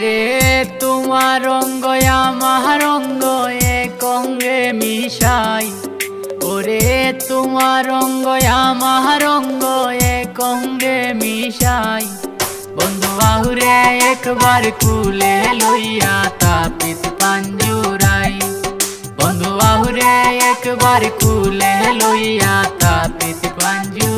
রে, তোমার রঙ্গ আমার রঙ্গ এক অঙ্গে মিশাই। ওরে, তোমার রঙ্গ আমার রঙ্গ এক অঙ্গে মিশাই। বন্ধু বাহুরে, একবার কুলে লইয়া তাপিত পাঞ্জুরাই। বন্ধু বাহুরে, একবার কুলে লইয়া তাপিত পাঞ্জুরাই।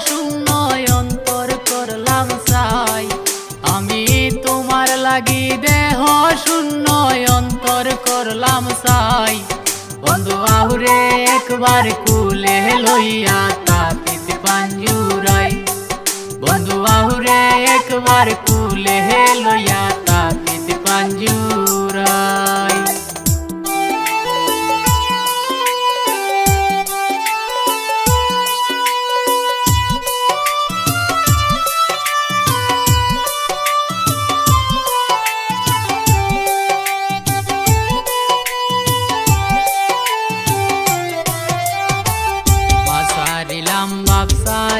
শূন্য অন্তর করলাম সাই। আমি তোমার লাগি দেহ শূন্য অন্তর করলাম সাই। বন্ধু আহুরে, একবার কুলে লইয়া তাপিত পাঞ্জুরাই। বন্ধু আহুরে, একবার কুলে লইয়া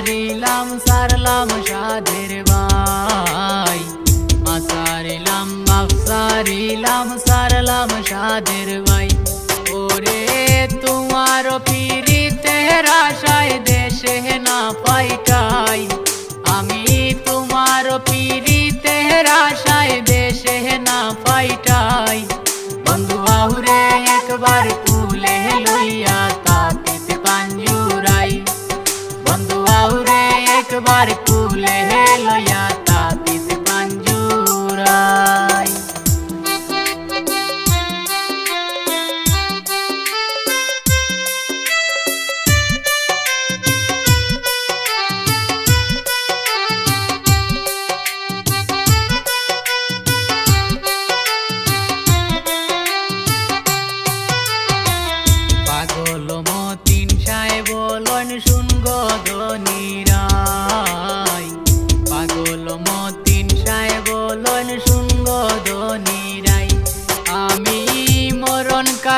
সারিলাম, সারলাম সাধের ভাই। মা সারিলাম বাপ সারিলাম সাধের ভাই। ওরে তোমার পিরিতে আশায় দেশে না পাইটাই আমি তোমার পিরিতে আশায় দেশে না পাইটাই বন্ধু আহুরে একবার কুলে লইয়া একবার কুলে লইয়া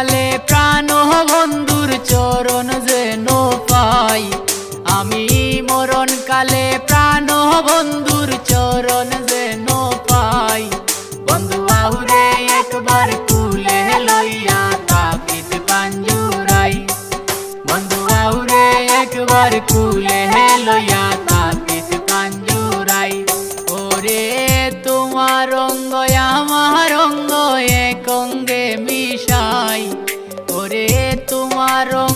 গেলে প্রাণ বন্ধুর চরণ যেন পাই আমি মরণ কালে প্রাণ বন্ধুর চরণ যেন পাই বন্ধু আহুরে একবার কুলে লইয়া তাবিদ পাঞ্জুরাই বন্ধু আহুরে একবার কুলে লইয়া preto, marrom